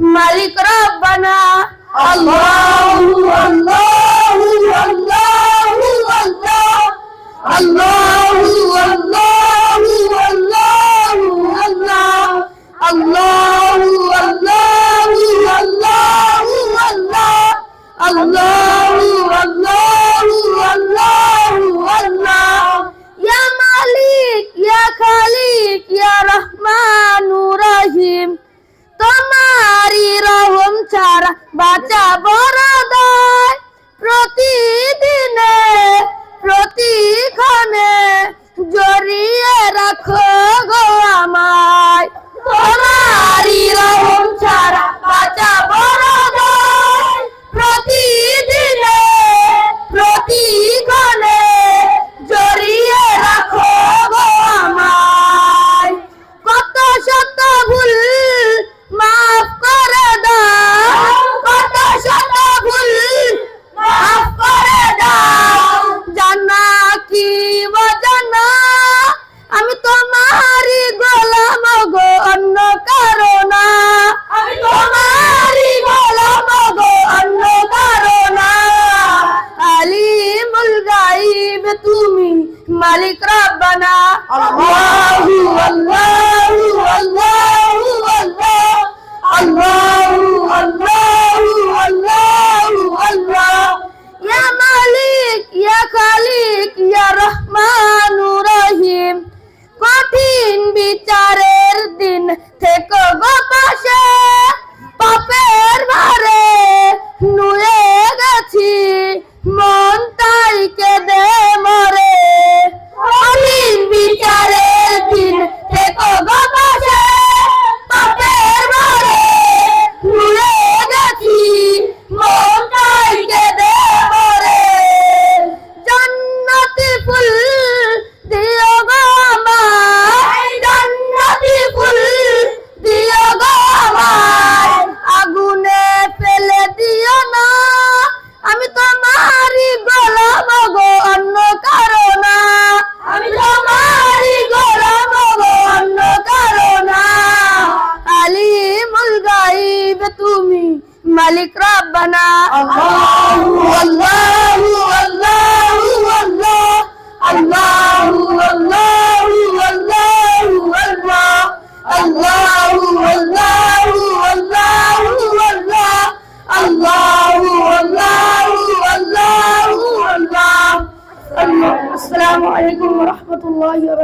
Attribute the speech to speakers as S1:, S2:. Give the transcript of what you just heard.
S1: मालिक रब बना अल्लाह বাঁচাবো Allah.
S2: Allah.
S1: مالك ربنا
S2: الله الله الله الله الله الله الله الله الله الله الله الله الله الله الله الله السلام عليكم ورحمة الله وبركاته